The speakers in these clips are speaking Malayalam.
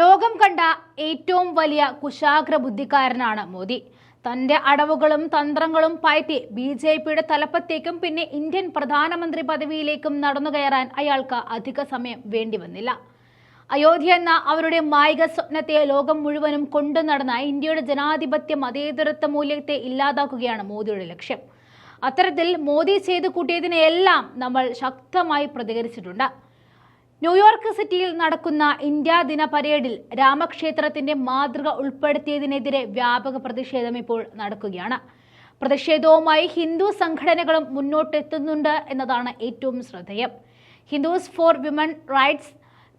ലോകം കണ്ട ഏറ്റവും വലിയ കുശാഗ്ര ബുദ്ധിക്കാരനാണ് മോദി. തന്റെ അടവുകളും തന്ത്രങ്ങളും പയറ്റി ബി ജെ പിയുടെ തലപ്പത്തേക്കും പിന്നെ ഇന്ത്യൻ പ്രധാനമന്ത്രി പദവിയിലേക്കും നടന്നു കയറാൻ അയാൾക്ക് അധിക സമയം വേണ്ടി വന്നില്ല. അയോധ്യ എന്ന അവരുടെ മായിക സ്വപ്നത്തെ ലോകം മുഴുവനും കൊണ്ടു നടന്ന ഇന്ത്യയുടെ ജനാധിപത്യ മതേതരത്വ മൂല്യത്തെ ഇല്ലാതാക്കുകയാണ് മോദിയുടെ ലക്ഷ്യം. അത്തരത്തിൽ മോദി ചെയ്തു കൂട്ടിയതിനെയെല്ലാം നമ്മൾ ശക്തമായി പ്രതികരിച്ചിട്ടുണ്ട്. ന്യൂയോർക്ക് സിറ്റിയിൽ നടക്കുന്ന ഇന്ത്യാ ദിന പരേഡിൽ രാമക്ഷേത്രത്തിന്റെ മാതൃക ഉൾപ്പെടുത്തിയതിനെതിരെ വ്യാപക പ്രതിഷേധം ഇപ്പോൾ നടക്കുകയാണ്. പ്രതിഷേധവുമായി ഹിന്ദു സംഘടനകളും മുന്നോട്ടെത്തുന്നുണ്ട് എന്നതാണ് ഏറ്റവും ശ്രദ്ധേയം. Hindus for Women Rights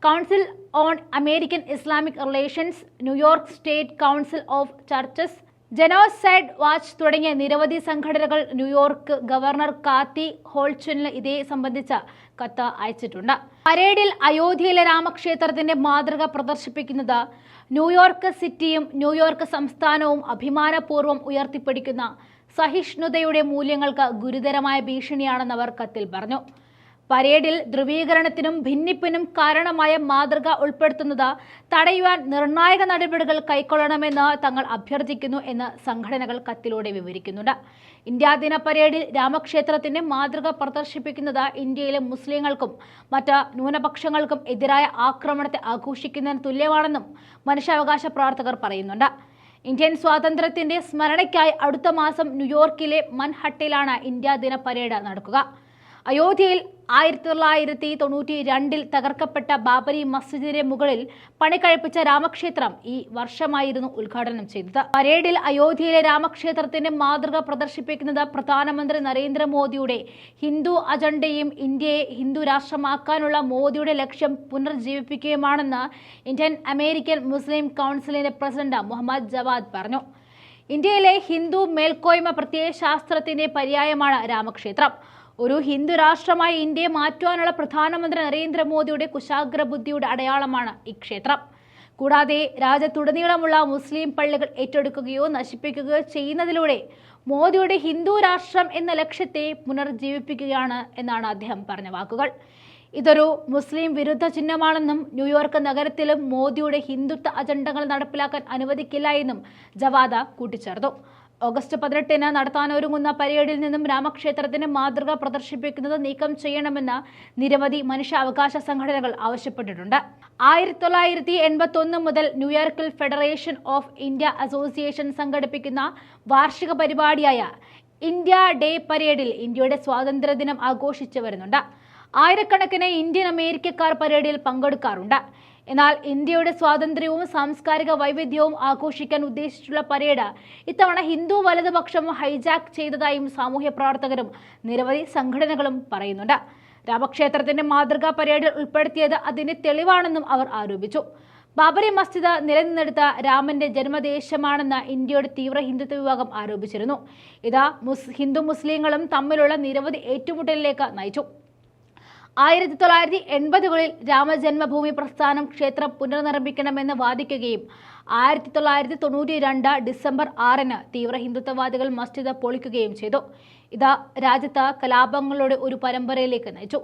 Council on American Islamic Relations New York State Council of Churches Genocide Watch തുടങ്ങിയ നിരവധി സംഘടനകൾ ന്യൂയോർക്ക് ഗവർണർ കാത്തി ഹോൾച്ചുനിൽ ഇതേ സംബന്ധിച്ച കത്ത് അയച്ചിട്ടുണ്ട്. പരേഡിൽ അയോധ്യയിലെ രാമക്ഷേത്രത്തിന്റെ മാതൃക പ്രദർശിപ്പിക്കുന്നത് ന്യൂയോർക്ക് സിറ്റിയും ന്യൂയോർക്ക് സംസ്ഥാനവും അഭിമാനപൂർവം ഉയർത്തിപ്പിടിക്കുന്ന സഹിഷ്ണുതയുടെ മൂല്യങ്ങൾക്ക് ഗുരുതരമായ ഭീഷണിയാണെന്നവർ കത്തിൽ പറഞ്ഞു. പരേഡിൽ ധ്രുവീകരണത്തിനും ഭിന്നിപ്പിനും കാരണമായ മാതൃക ഉൾപ്പെടുത്തുന്നത് തടയുവാൻ നിർണായക നടപടികൾ കൈക്കൊള്ളണമെന്ന് തങ്ങൾ അഭ്യർത്ഥിക്കുന്നു എന്ന് സംഘടനകൾ കത്തിലൂടെ വിവരിക്കുന്നുണ്ട്. ഇന്ത്യാ ദിന പരേഡിൽ രാമക്ഷേത്രത്തിന്റെ മാതൃക പ്രദർശിപ്പിക്കുന്നത് ഇന്ത്യയിലെ മുസ്ലിങ്ങൾക്കും മറ്റ് ന്യൂനപക്ഷങ്ങൾക്കും എതിരായ ആക്രമണത്തെ ആഘോഷിക്കുന്നതിന് തുല്യമാണെന്നും മനുഷ്യാവകാശ പ്രവർത്തകർ പറയുന്നുണ്ട്. ഇന്ത്യൻ സ്വാതന്ത്ര്യത്തിന്റെ സ്മരണയ്ക്കായി അടുത്ത മാസം ന്യൂയോർക്കിലെ മൻഹട്ടിലാണ് ഇന്ത്യാ ദിന പരേഡ് നടക്കുക. അയോധ്യയിൽ ആയിരത്തി തൊള്ളായിരത്തി തൊണ്ണൂറ്റി രണ്ടിൽ തകർക്കപ്പെട്ട ബാബരി മസ്ജിദിന്റെ മുകളിൽ പണിക്കഴിപ്പിച്ച രാമക്ഷേത്രം ഈ വർഷമായിരുന്നു ഉദ്ഘാടനം ചെയ്തത്. പരേഡിൽ അയോധ്യയിലെ രാമക്ഷേത്രത്തിന്റെ മാതൃക പ്രദർശിപ്പിക്കുന്നത് പ്രധാനമന്ത്രി നരേന്ദ്രമോദിയുടെ ഹിന്ദു അജണ്ടയും ഇന്ത്യയെ ഹിന്ദു രാഷ്ട്രമാക്കാനുള്ള മോദിയുടെ ലക്ഷ്യം പുനർജീവിപ്പിക്കുകയുമാണെന്ന് ഇന്ത്യൻ അമേരിക്കൻ മുസ്ലിം കൗൺസിലിന്റെ പ്രസിഡന്റ് മുഹമ്മദ് ജവാദ് പറഞ്ഞു. ഇന്ത്യയിലെ ഹിന്ദു മേൽക്കോയ്മ പ്രത്യയശാസ്ത്രത്തിന്റെ പര്യായമാണ് രാമക്ഷേത്രം. ഒരു ഹിന്ദു രാഷ്ട്രമായി ഇന്ത്യയെ മാറ്റുവാനുള്ള പ്രധാനമന്ത്രി നരേന്ദ്രമോദിയുടെ കുശാഗ്ര ബുദ്ധിയുടെ അടയാളമാണ് ഈ ക്ഷേത്രം. കൂടാതെ രാജ്യത്തുടനീളമുള്ള മുസ്ലിം പള്ളികൾ ഏറ്റെടുക്കുകയോ നശിപ്പിക്കുകയോ ചെയ്യുന്നതിലൂടെ മോദിയുടെ ഹിന്ദു രാഷ്ട്രം എന്ന ലക്ഷ്യത്തെ പുനർജീവിപ്പിക്കുകയാണ് എന്നാണ് അദ്ദേഹം പറഞ്ഞ വാക്കുകൾ. ഇതൊരു മുസ്ലിം വിരുദ്ധ ചിഹ്നമാണെന്നും ന്യൂയോർക്ക് നഗരത്തിലും മോദിയുടെ ഹിന്ദുത്വ അജണ്ടകൾ നടപ്പിലാക്കാൻ അനുവദിക്കില്ല എന്നും ജവാദ കൂട്ടിച്ചേർത്തു. ഓഗസ്റ്റ് പതിനെട്ടിന് നടത്താനൊരുങ്ങുന്ന പരേഡിൽ നിന്നും രാമക്ഷേത്രത്തിന് മാതൃക പ്രദർശിപ്പിക്കുന്നത് നീക്കം ചെയ്യണമെന്ന് നിരവധി മനുഷ്യാവകാശ സംഘടനകൾ ആവശ്യപ്പെട്ടിട്ടുണ്ട്. ആയിരത്തി തൊള്ളായിരത്തി എൺപത്തി ഒന്ന് മുതൽ ന്യൂയോർക്കിൽ ഫെഡറേഷൻ ഓഫ് ഇന്ത്യ അസോസിയേഷൻ സംഘടിപ്പിക്കുന്ന വാർഷിക പരിപാടിയായ ഇന്ത്യ ഡേ പരേഡിൽ ഇന്ത്യയുടെ സ്വാതന്ത്ര്യദിനം ആഘോഷിച്ചു വരുന്നുണ്ട്. ആയിരക്കണക്കിന് ഇന്ത്യൻ അമേരിക്കക്കാർ പരേഡിൽ പങ്കെടുക്കാറുണ്ട്. എന്നാൽ ഇന്ത്യയുടെ സ്വാതന്ത്ര്യവും സാംസ്കാരിക വൈവിധ്യവും ആഘോഷിക്കാൻ ഉദ്ദേശിച്ചുള്ള പരേഡ് ഇത്തവണ ഹിന്ദു വലതുപക്ഷം ഹൈജാക്ക് ചെയ്തതായും സാമൂഹ്യ പ്രവർത്തകരും നിരവധി സംഘടനകളും പറയുന്നുണ്ട്. രാമക്ഷേത്രത്തിന്റെ മാതൃകാ പരേഡിൽ ഉൾപ്പെടുത്തിയത് അതിന്റെ തെളിവാണെന്നും അവർ ആരോപിച്ചു. ബാബരി മസ്ജിദ് നിലനിന്നെടുത്ത രാമന്റെ ജന്മദേശമാണെന്ന് ഇന്ത്യയുടെ തീവ്ര ഹിന്ദുത്വ വിഭാഗം ആരോപിച്ചിരുന്നു. ഇത് ഹിന്ദു മുസ്ലിങ്ങളും തമ്മിലുള്ള നിരവധി ഏറ്റുമുട്ടലിലേക്ക് നയിച്ചു. ആയിരത്തി തൊള്ളായിരത്തി എൺപതുകളിൽ രാമജന്മഭൂമി പ്രസ്ഥാനം ക്ഷേത്രം പുനർനിർമ്മിക്കണമെന്ന് വാദിക്കുകയും ആയിരത്തി തൊള്ളായിരത്തി തൊണ്ണൂറ്റി രണ്ട് ഡിസംബർ ആറിന് തീവ്ര ഹിന്ദുത്വവാദികൾ മസ്ജിദ് പൊളിക്കുകയും ചെയ്തു. ഇത് രാജ്യത്ത് കലാപങ്ങളുടെ ഒരു പരമ്പരയിലേക്ക് നയിച്ചു.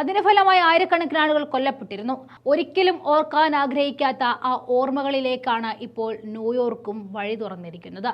അതിന്റെ ഫലമായി ആയിരക്കണക്കിന് ആളുകൾ കൊല്ലപ്പെട്ടിരുന്നു. ഒരിക്കലും ഓർക്കാൻ ആഗ്രഹിക്കാത്ത ആ ഓർമ്മകളിലേക്കാണ് ഇപ്പോൾ ന്യൂയോർക്കും വഴി തുറന്നിരിക്കുന്നത്.